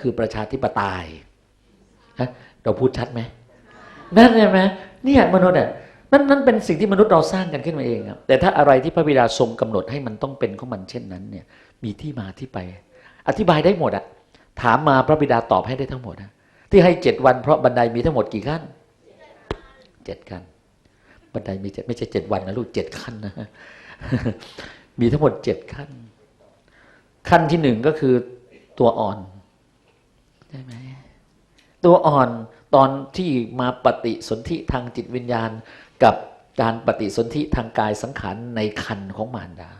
คือประชาธิปไตยนะเราพูดชัดไหมนั่นใช่ไหมเนี่ยมนุษย์อะนั่นนั่นเป็นสิ่งที่มนุษย์เราสร้างกันขึ้นมาเองครับแต่ถ้าอะไรที่พระบิดาทรงกำหนดให้มันต้องเป็นของมันเช่นนั้นเนี่ยมีที่มาที่ไป อธิบายได้หมดอะถามมาพระบิดาตอบให้ได้ทั้งหมดนะที่ให้เจ็ดวันเพราะบันไดมีทั้งหมดกี่ขั้นเจ็ดขั้นบันไดมีเจ็ดไม่ใช่เจ็ดวันนะลูกเจ็ดขั้นนะมีทั้งหมดเจ็ดขั้น ขั้นที่หนึ่งก็คือตัวอ่อน ใช่ไหมตัวอ่อนตอนที่มาปฏิสนธิทางจิตวิญญาณ กับการปฏิสนธิทางกายสังขารในคันของมารดา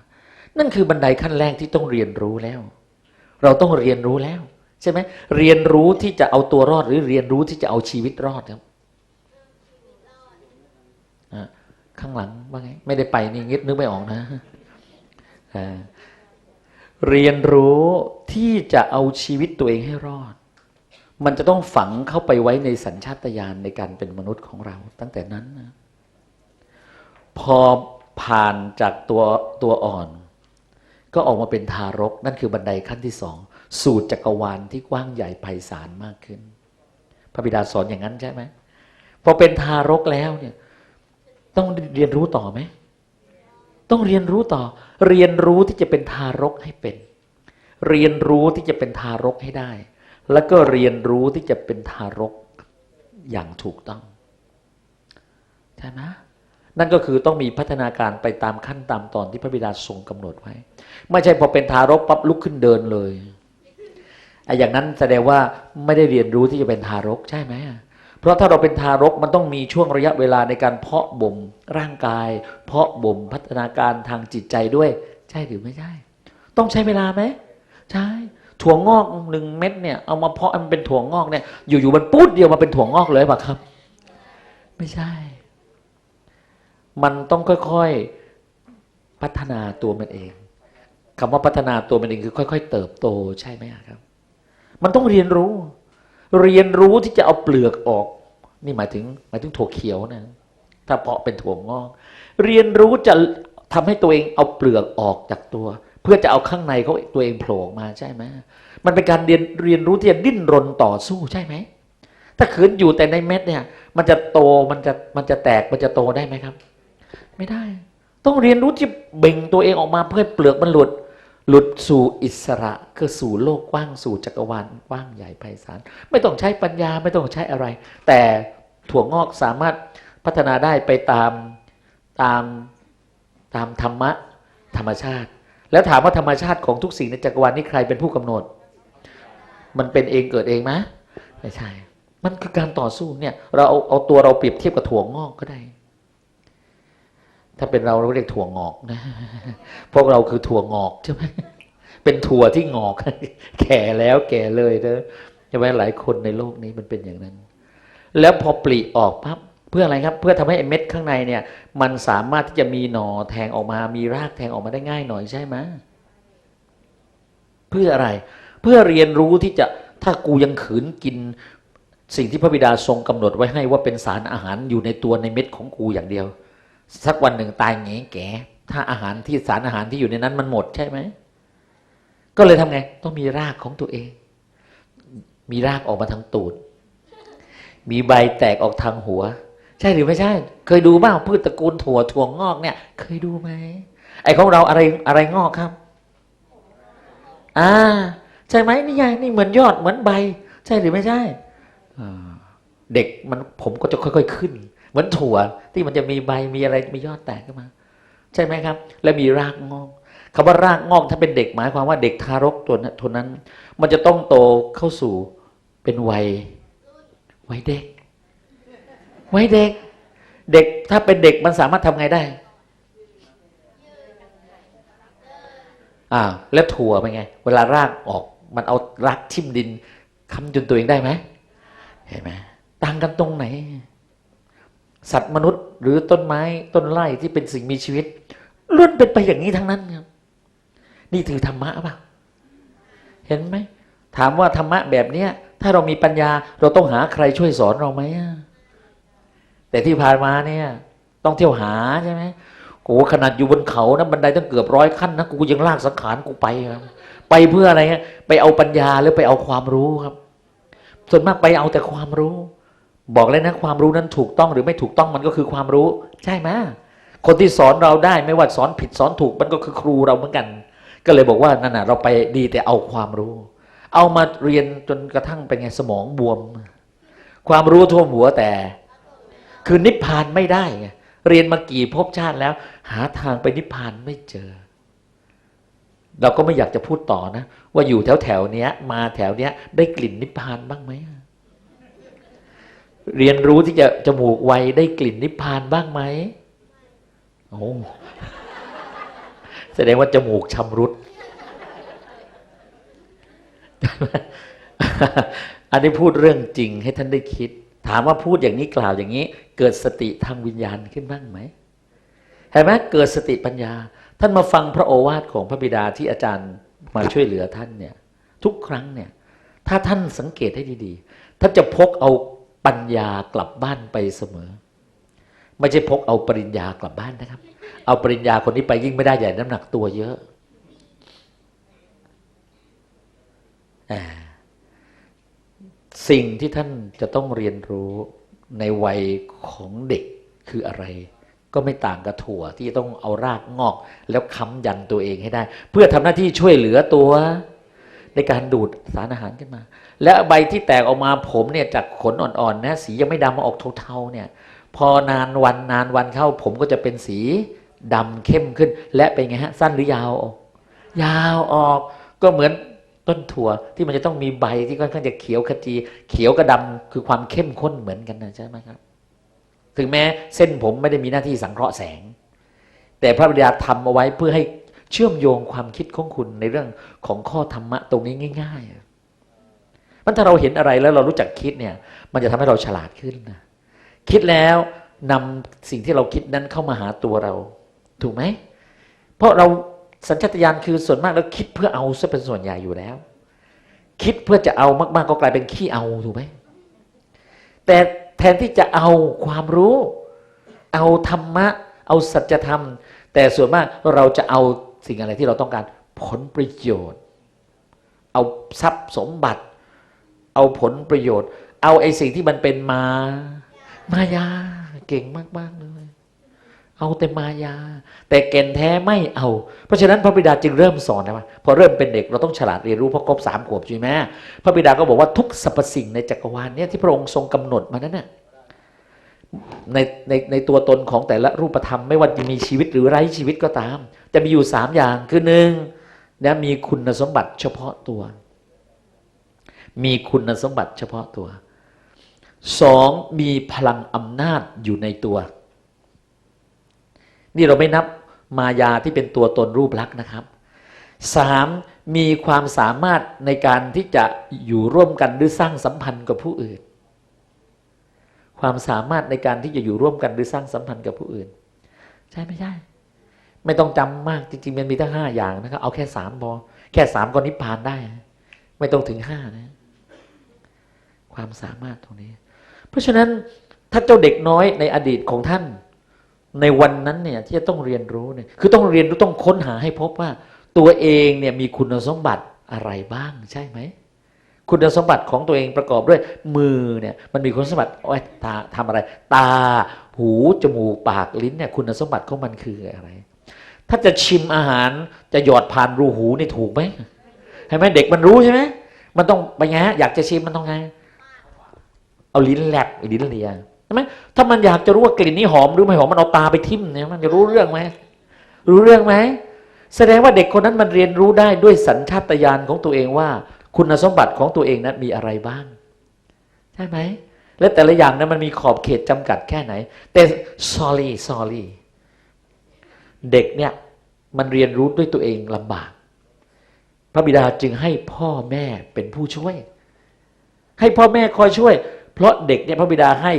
นั่นคือบันไดขั้นแรกที่ต้องเรียนรู้แล้ว เราต้องเรียนรู้แล้ว ใช่ไหมเรียนรู้ที่จะเอาตัวรอดหรือเรียนรู้ที่จะเอาชีวิตรอดครับข้างหลังว่าไงไม่ได้ไปนี่งิดนึกไม่ออกนะเรียนรู้ที่จะเอาชีวิตตัวเองให้รอด มันจะต้องฝังเข้าไปไว้ในสัญชาตญาณในการเป็นมนุษย์ของเรา ตั้งแต่นั้นนะพอผ่านจากตัวตัวอ่อน ก็ออกมาเป็นทารก นั่นคือบันไดขั้นที่สอง สู่จักรวาลที่กว้างใหญ่ไพศาลมากขึ้น พระบิดาสอนอย่างนั้นใช่ไหมพอเป็นทารกแล้วเนี่ย ต้องเรียนรู้ต่อไหมต้องเรียนรู้ต่อ เรียนรู้ที่จะเป็นทารกให้เป็น เรียนรู้ที่จะเป็นทารกให้ได้ แล้วก็เรียนรู้ที่จะเป็นทารกอย่างถูกต้องใช่ไหมนั่นก็คือต้องมีพัฒนาการไปตามขั้นตามตอนที่พระบิดาทรงกำหนดไว้ ไม่ใช่พอเป็นทารกปั๊บลุกขึ้นเดินเลยไอ้อย่างนั้นแสดงว่าไม่ได้เรียนรู้ที่จะเป็นทารกใช่ไหมเพราะถ้าเราเป็นทารกมันต้องมีช่วงระยะเวลาในการเพาะบ่มร่างกาย เพาะบ่มพัฒนาการทางจิตใจด้วย ใช่หรือไม่ใช่ ต้องใช้เวลาไหมใช่ ถั่วงอกหนึ่งเม็ดเนี่ยเอามาเพาะมันเป็นถั่วงอกเนี่ยอยู่ๆมันปุ๊ดเดียวมาเป็นถั่วงอกเลยป่ะครับ ไม่ใช่ มันต้องค่อยๆพัฒนาตัวมันเองคำว่าพัฒนาตัวมันเองคือ ค่อย ๆ เติบโตใช่ไหมครับ มันต้องเรียนรู้ เรียนรู้ที่จะเอาเปลือกออก นี่หมายถึง หมายถึงถั่วเขียวนะถ้าเพาะเป็นถั่วงอก เรียนรู้จะทำให้ตัวเองเอาเปลือกออกจากตัว พื่อจะเอาข้างในเขาตัวเองโผล่ออกมาใช่ไหมมันเป็นการเรียนเรียนรู้ที่จะดิ้นรนต่อสู้ใช่ไหมถ้าขืนอยู่แต่ในเม็ดเนี่ย มันจะโตมันจะมันจะแตกมันจะโตได้ไหมครับ ไม่ได้ ต้องเรียนรู้ที่เบ่งตัวเองออกมาเพื่อเปลือกมันหลุดหลุดสู่อิสระคือสู่โลกกว้างสู่จักรวาลกว้างใหญ่ไพศาลไม่ต้องใช้ปัญญาไม่ต้องใช้อะไร แต่ถั่วงอกสามารถพัฒนาได้ไปตามตามตามธรรมะธรรมชาติ แล้วถามว่าธรรมชาติของทุกสิ่งในจักรวาลนี้ใครเป็นผู้กำหนด มันเป็นเองเกิดเองไหมไม่ใช่ มันคือการต่อสู้เนี่ย เราเอาเอาตัวเราเปรียบเทียบกับถั่วงอกก็ได้ ถ้าเป็นเราเราเรียกถั่วงอกนะ พวกเราคือถั่วงอกใช่ไหมเป็นถั่วที่งอก แก่แล้วแก่เลยนะใช่ไหมหลายคนในโลกนี้มันเป็นอย่างนั้น แล้วพอปลีออกปั๊บ เพื่ออะไรครับเพื่อทำให้เม็ดข้างในเนี่ย มันสามารถที่จะมีหน่อแทงออกมามีรากแทงออกมาได้ง่ายหน่อยใช่ไหมเพื่ออะไร เพื่อเรียนรู้ที่จะถ้ากูยังขืนกิน สิ่งที่พระบิดาทรงกำหนดไว้ให้ว่าเป็นสารอาหารอยู่ในตัวในเม็ดของกูอย่างเดียว สักวันหนึ่งตายแงแก่ถ้าอาหารที่สารอาหารที่อยู่ในนั้นมันหมดใช่ไหมก็เลยทำไง ต้องมีรากของตัวเอง มีรากออกมาทางตูด มีใบแตกออกทางหัว ใช่หรือไม่ใช่ เคยดูบ้างพืชตระกูลถั่วถั่วงอกเนี่ย เคยดูไหมไอ้ของเราอะไรอะไรงอกครับ อ่า ใช่ไหมนี่ไงนี่เหมือนยอดเหมือนใบ ใช่หรือไม่ใช่อ่าเด็กมันผมก็จะค่อยๆขึ้น เหมือนถั่วที่มันจะมีใบมีอะไรมียอดแตกขึ้นมา ใช่ไหมครับ และมีรากงอกคำว่ารากงอกถ้าเป็นเด็กหมายความว่าเด็กทารกตัวนั้นตัวนั้นมันจะต้องโตเข้าสู่เป็นวัยวัยเด็ก วัยเด็ก เด็กถ้าเป็นเด็กมันสามารถทำไงได้อ่าแล้วถั่วเป็นไง เวลารากออก มันเอารากทิ่มดินค้ำจนตัวเองได้ไหมเห็นไหมต่างกันตรงไหน สัตว์มนุษย์หรือต้นไม้ต้นไร่ที่เป็นสิ่งมีชีวิตล้วนเป็นไปอย่างนี้ทั้งนั้นครับนี่ถือธรรมะป่ะเห็นไหม ถามว่าธรรมะแบบเนี้ย ถ้าเรามีปัญญาเราต้องหาใครช่วยสอนเราไหมอะ แต่ที่ผ่านมาเนี่ย ต้องเที่ยวหาใช่ไหมโอ้ขนาดอยู่บนเขานะบันไดตั้งเกือบร้อยขั้นนะกูยังลากสังขารกูไปครับ ไปเพื่ออะไรฮะไปเอาปัญญาหรือไปเอาความรู้ครับ ส่วนมากไปเอาแต่ความรู้ บอกเลยนะ ความรู้นั้นถูกต้องหรือไม่ถูกต้องมันก็คือความรู้ ใช่ไหมคนที่สอนเราได้ไม่ว่าสอนผิดสอนถูกมันก็คือครูเราเหมือนกัน ก็เลยบอกว่านั่นน่ะเราไปดีแต่เอาความรู้ เอามาเรียนจนกระทั่งเป็นไงสมองบวม ความรู้ท่วมหัวแต่ คือนิพพานไม่ได้ไงเรียนมากี่ภพชาติแล้ว หาทางไปนิพพานไม่เจอ เราก็ไม่อยากจะพูดต่อนะ ว่าอยู่แถวแถวๆเนี้ย มาแถวเนี้ย ได้กลิ่นนิพพานบ้างไหมเรียนรู้ที่จะจมูกไวได้กลิ่นนิพพานบ้างไหมโอ้แสดงว่าจมูกชำรุด อันนี้พูดเรื่องจริงให้ท่านได้คิด ถามว่าพูดอย่างนี้กล่าวอย่างนี้ เกิดสติทางวิญญาณขึ้นบ้างไหมเห็นไหมเกิดสติปัญญา ท่านมาฟังพระโอวาทของพระบิดาที่อาจารย์มาช่วยเหลือท่านเนี่ย ทุกครั้งเนี่ย ถ้าท่านสังเกตให้ดีๆท่านจะพกเอาปัญญากลับบ้านไปเสมอ ไม่ใช่พกเอาปริญญากลับบ้านนะครับ เอาปริญญาคนนี้ไปยิ่งไม่ได้ใหญ่น้ำหนักตัวเยอะอ่า สิ่งที่ท่านจะต้องเรียนรู้ในวัยของเด็กคืออะไร ก็ไม่ต่างกับถั่วที่ต้องเอารากงอก แล้วค้ำยันตัวเองให้ได้ เพื่อทำหน้าที่ช่วยเหลือตัว ในการดูดสารอาหารขึ้นมา และใบที่แตกออกมาผมเนี่ยจากขนอ่อนๆนะสียังไม่ดำมาออกเทาๆเนี่ยพอนานวันนานวันเข้า ผมก็จะเป็นสีดำเข้มขึ้น และเป็นไงฮะ สั้นหรือยาวออก ยาวออกก็เหมือน ต้นถั่วที่มันจะต้องมีใบที่ค่อนข้างจะเขียวขจี เขียวกับดำคือความเข้มข้นเหมือนกันนะใช่ไหมครับ ถึงแม้เส้นผมไม่ได้มีหน้าที่สังเคราะห์แสง แต่พระบิดาทำเอาไว้เพื่อให้เชื่อมโยงความคิดของคุณในเรื่องของข้อธรรมะตรงนี้ง่ายๆมันถ้าเราเห็นอะไรแล้วเรารู้จักคิดเนี่ย มันจะทำให้เราฉลาดขึ้นนะคิดแล้วนำสิ่งที่เราคิดนั้นเข้ามาหาตัวเรา ถูกไหม เพราะเรา สัญชาตญาณคือส่วนมากแล้วคิดเพื่อเอาซะเป็นส่วนใหญ่อยู่แล้ว คิดเพื่อจะเอามาก ๆ ก็กลายเป็นขี้เอาถูกไหมแต่แทนที่จะเอาความรู้ เอาธรรมะ เอาสัจธรรม แต่ส่วนมากเราจะเอาสิ่งอะไรที่เราต้องการผลประโยชน์ เอาทรัพย์สมบัติ เอาผลประโยชน์ เอาไอ้สิ่งที่มันเป็นมา มายาเก่งมาก ๆ เลย เอาแต่มายา แต่เก่นแท้ไม่เอา เพราะฉะนั้นพระบิดาจึงเริ่มสอนนะว่าพอเริ่มเป็นเด็กเราต้องฉลาดเรียนรู้เพราะครบสามขวบใช่ไหมพระบิดาก็บอกว่าทุกสรรพสิ่งในจักรวาลเนี่ยที่พระองค์ทรงกำหนดมานั้นน่ะในในในตัวตนของแต่ละรูปธรรมไม่ว่าจะมีชีวิตหรือไร้ชีวิตก็ตาม จะมีอยู่สามอย่างคือหนึ่งนะมีคุณสมบัติเฉพาะตัว มีคุณสมบัติเฉพาะตัวสองมีพลังอำนาจอยู่ในตัว นี่เราไม่นับมายาที่เป็นตัวตนรูปลักษณ์นะครับสามมีความสามารถในการที่จะอยู่ร่วมกันหรือสร้างสัมพันธ์กับผู้อื่น ความสามารถในการที่จะอยู่ร่วมกันหรือสร้างสัมพันธ์กับผู้อื่น ใช่ไม่ใช่ ไม่ต้องจำมากจริงๆมันมีตั้งห้าอย่างนะครับ เอาแค่สามพอแค่สามก็นิพพานได้ ไม่ต้องถึงห้านะ ความสามารถตรงนี้ เพราะฉะนั้นถ้าเจ้าเด็กน้อยในอดีตของท่าน ในวันนั้นเนี่ยที่จะต้องเรียนรู้เนี่ยคือต้องเรียนรู้ต้องค้นหาให้พบว่า ตัวเองเนี่ยมีคุณสมบัติอะไรบ้างใช่ไหมคุณสมบัติของตัวเองประกอบด้วย มือเนี่ยมันมีคุณสมบัติโอ้ยตาทำอะไร ตาหูจมูกปากลิ้นเนี่ยคุณสมบัติของมันคืออะไร ถ้าจะชิมอาหารจะหยอดผ่านรูหูนี่ถูกไหมเห็นไหมเด็กมันรู้ใช่ไหมมันต้องไปไงะอยากจะชิมมันต้องไง เอาลิ้นแลบลิ้นเลีย ใช่ไหมถ้ามันอยากจะรู้ว่ากลิ่นนี้หอมหรือไม่หอมมันเอาตาไปทิ่มเนี่ยมันจะรู้เรื่องไหมรู้เรื่องไหมแสดงว่าเด็กคนนั้นมันเรียนรู้ได้ด้วยสัญชาตญาณของตัวเองว่า คุณสมบัติของตัวเองนั้นมีอะไรบ้าง ใช่ไหมและแต่ละอย่างนั้นมันมีขอบเขตจำกัดแค่ไหน แต่ sorry sorry เด็กเนี่ยมันเรียนรู้ด้วยตัวเองลำบาก พระบิดาจึงให้พ่อแม่เป็นผู้ช่วย ให้พ่อแม่คอยช่วย เพราะเด็กเนี่ยพระบิดาให้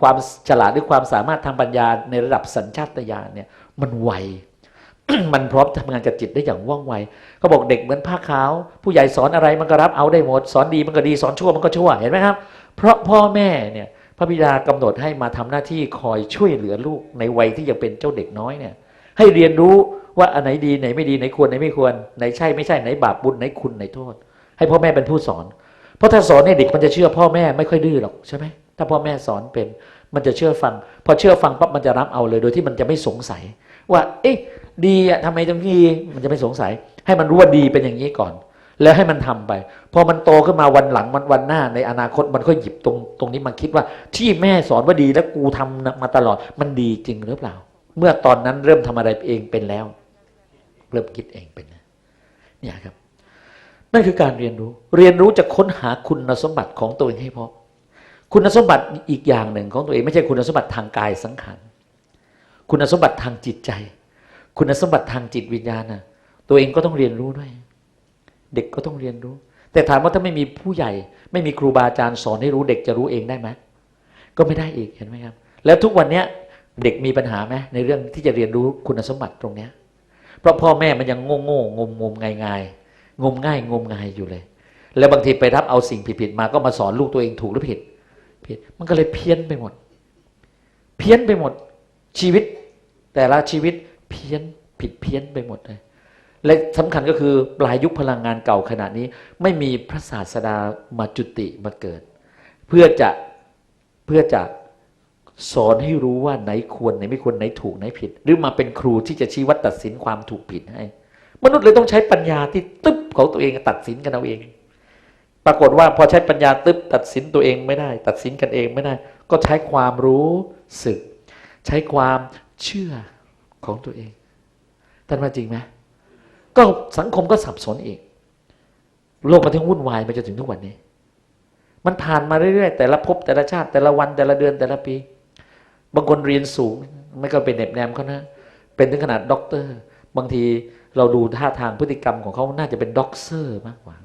ความฉลาดหรือความสามารถทางปัญญาในระดับสัญชาตญาณเนี่ยมันไวมันพร้อมทำงานกับจิตได้อย่างว่องไวเขาบอกเด็กเหมือนผ้าขาว ผู้ใหญ่สอนอะไรมันก็รับเอาได้หมด สอนดีมันก็ดีสอนชั่วมันก็ชั่วเห็นไหมครับ เพราะพ่อแม่เนี่ยพระบิดากำหนดให้มาทำหน้าที่คอยช่วยเหลือลูกในวัยที่ยังเป็นเจ้าเด็กน้อยเนี่ยให้เรียนรู้ว่าอันไหนดีไหนไม่ดีไหนควรไหนไม่ควรไหนใช่ไม่ใช่ไหนบาปบุญไหนคุณไหนโทษ ให้พ่อแม่เป็นผู้สอน เพราะถ้าสอนให้เด็กมันจะเชื่อพ่อแม่ไม่ค่อยดื้อหรอกใช่ไหม ถ้าพ่อแม่สอนเป็น มันจะเชื่อฟัง พอเชื่อฟังปั๊บมันจะรับเอาเลย โดยที่มันจะไม่สงสัย ว่า เอ๊ะ ดีอะทำไมตรงนี้มันจะไม่สงสัย ให้มันรู้ว่าดีเป็นอย่างนี้ก่อน แล้วให้มันทำไป พอมันโตขึ้นมาวันหลังมันวันหน้าในอนาคตมันก็หยิบตรงตรงนี้มาคิดว่า ที่แม่สอนว่าดีแล้วกูทำมาตลอดมันดีจริงหรือเปล่า เมื่อตอนนั้นเริ่มทำอะไรเองเป็นแล้ว เริ่มคิดเองเป็นเนี่ยครับนั่นคือการเรียนรู้ เรียนรู้จะค้นหาคุณสมบัติของตัวเองให้พบ คุณสมบัติอีกอย่างหนึ่งของตัวเองไม่ใช่คุณสมบัติทางกายสังขารคุณสมบัติทางจิตใจ คุณสมบัติทางจิตวิญญาณนะตัวเองก็ต้องเรียนรู้ด้วย เด็กก็ต้องเรียนรู้ แต่ถามว่าถ้าไม่มีผู้ใหญ่ ไม่มีครูบาอาจารย์สอนให้รู้เด็กจะรู้เองได้ไหมก็ไม่ได้อีกเห็นไหมครับ แล้วทุกวันเนี้ยเด็กมีปัญหาไหมในเรื่องที่จะเรียนรู้คุณสมบัติตรงเนี้ยเพราะพ่อแม่มันยังโง่โง่งมงมง่ายง่ายงมง่ายงมงายอยู่เลย แล้วบางทีไปรับเอาสิ่งผิดๆมาก็มาสอนลูกตัวเองถูกหรือผิด ผิด มันก็เลยเพี้ยนไปหมด เพี้ยนไปหมด ชีวิต แต่ละชีวิตเพี้ยนผิดเพี้ยนไปหมดเลยและสำคัญก็คือปลายยุคพลังงานเก่าขนาดนี้ ไม่มีพระศาสดามาจุติมาเกิด เพื่อจะเพื่อจะสอนให้รู้ว่าไหนควรไหนไม่ควรไหนถูกไหนผิด หรือมาเป็นครูที่จะชี้วัดตัดสินความถูกผิดให้ มนุษย์เลยต้องใช้ปัญญาที่ตึ๊บของตัวเองตัดสินกันเอาเอง ปรากฏว่าพอใช้ปัญญาตึ๊บตัดสินตัวเองไม่ได้ ตัดสินกันเองไม่ได้ ก็ใช้ความรู้สึก ใช้ความเชื่อของตัวเองท่านว่าจริงไหมก็สังคมก็สับสนอีก โลกมันถึงวุ่นวายมาจนถึงทุกวันนี้ มันผ่านมาเรื่อยๆ แต่ละภพแต่ละชาติแต่ละวันแต่ละเดือนแต่ละปี บางคนเรียนสูง ไม่ก็เป็นเน็บแนมเขานะ เป็นถึงขนาดด็อกเตอร์ บางทีเราดูท่าทางพฤติกรรมของเขาน่าจะเป็นด็อกเซอร์มากกว่า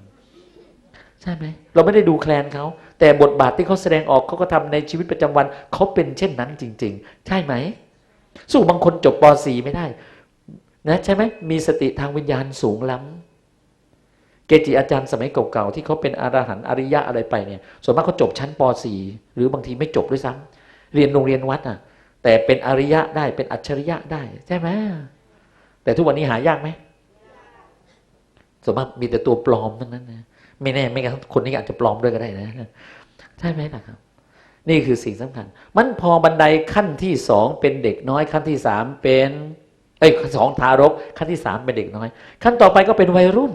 ช่ไหมเราไม่ได้ดูแคลนเขา แต่บทบาทที่เขาแสดงออกเขาก็ทำในชีวิตประจำวันเขาเป็นเช่นนั้นจริง ๆ ใช่ไหม สู้บางคนจบป .4 ไม่ได้ นะใช่ไหมมีสติทางวิญญาณสูงล้ำเกจิอาจารย์สมัยเก่าๆที่เขาเป็นอรหันต์อริยะอะไรไปเนี่ยส่วนมากเขาจบชั้นป .4 หรือบางทีไม่จบด้วยซ้ำเรียนโรงเรียนวัดอะ แต่เป็นอริยะได้เป็นอัจฉริยะได้ใช่ไหมแต่ทุกวันนี้หายากไหมส่วนมากมีแต่ตัวปลอมทั้งนั้นนะ ไม่แน่ไม่งั้นคนนี้อาจจะปลอมด้วยก็ได้นะใช่ไหมล่ะครับ นี่คือสิ่งสำคัญ มันพอบันไดขั้นที่สองเป็นเด็กน้อยขั้นที่สามเป็นเอ้สองทารกขั้นที่สามเป็นเด็กน้อย ขั้นต่อไปก็เป็นวัยรุ่น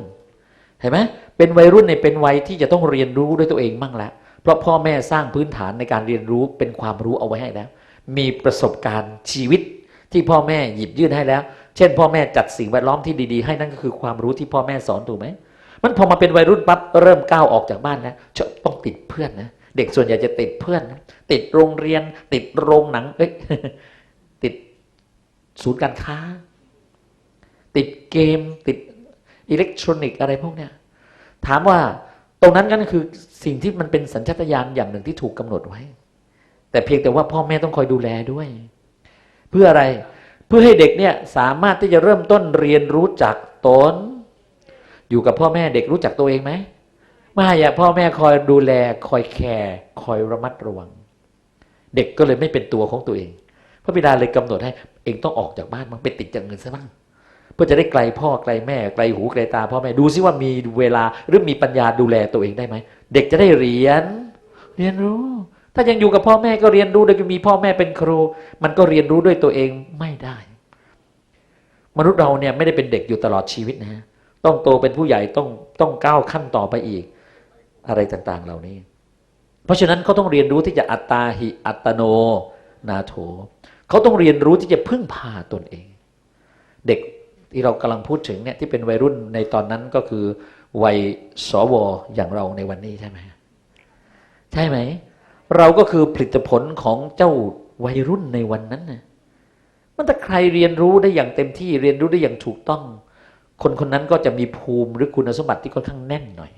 เห็นไหมเป็นวัยรุ่นในยเป็นวัยที่จะต้องเรียนรู้ด้วยตัวเองมั่งแล้วเพราะพ่อแม่สร้างพื้นฐานในการเรียนรู้เป็นความรู้เอาไว้ให้แล้ว มีประสบการณ์ชีวิตที่พ่อแม่หยิบยื่นให้แล้ว เช่น พ่อแม่จัดสิ่งแวดล้อมที่ดี ๆ ให้นั่นก็คือความรู้ที่พ่อแม่สอนถูกไหม มันพอมาเป็นวัยรุ่นปั๊บเริ่มก้าวออกจากบ้านแล้วจะต้องติดเพื่อนนะเด็กส่วนใหญ่จะติดเพื่อนนะติดโรงเรียน ติดโรงหนัง เอ้ยติดศูนย์การค้า ติดเกม ติดอิเล็กทรอนิกส์อะไรพวกเนี้ยถามว่าตรงนั้นก็คือสิ่งที่มันเป็นสัญชาตญาณอย่างหนึ่งที่ถูกกำหนดไว้ แต่เพียงแต่ว่าพ่อแม่ต้องคอยดูแลด้วย เพื่ออะไรเพื่อให้เด็กเนี่ยสามารถที่จะเริ่มต้นเรียนรู้จักตน อยู่กับพ่อแม่เด็กรู้จักตัวเองไหมไม่อะพ่อแม่คอยดูแลคอยแคร์คอยระมัดระวัง เด็กก็เลยไม่เป็นตัวของตัวเอง พระบิดาเลยกำหนดให้เองต้องออกจากบ้านมันไปติดจากเงินซะบ้างเพื่อจะได้ไกลพ่อไกลแม่ไกลหูไกลตาพ่อแม่ดูซิว่ามีเวลาหรือมีปัญญาดูแลตัวเองได้ไหมเด็กจะได้เรียน เรียนรู้ ถ้ายังอยู่กับพ่อแม่ก็เรียนรู้โดยมีพ่อแม่เป็นครู มันก็เรียนรู้ด้วยตัวเองไม่ได้ มนุษย์เราเนี่ยไม่ได้เป็นเด็กอยู่ตลอดชีวิตนะฮะ ต้องโตเป็นผู้ใหญ่ต้องต้องก้าวขั้นต่อไปอีก อะไรต่างๆเหล่านี้ เพราะฉะนั้นเขาต้องเรียนรู้ที่จะอัตตาหิอัตโนนาโถเขาต้องเรียนรู้ที่จะพึ่งพาตนเอง เด็กที่เรากำลังพูดถึงเนี่ยที่เป็นวัยรุ่นในตอนนั้นก็คือวัยสวอย่างเราในวันนี้ใช่ไหมใช่ไหม เราก็คือผลิตผลของเจ้าวัยรุ่นในวันนั้นนะมันถ้าใครเรียนรู้ได้อย่างเต็มที่เรียนรู้ได้อย่างถูกต้อง คนคนนั้นก็จะมีภูมิหรือคุณสมบัติที่ค่อนข้างแน่นหน่อย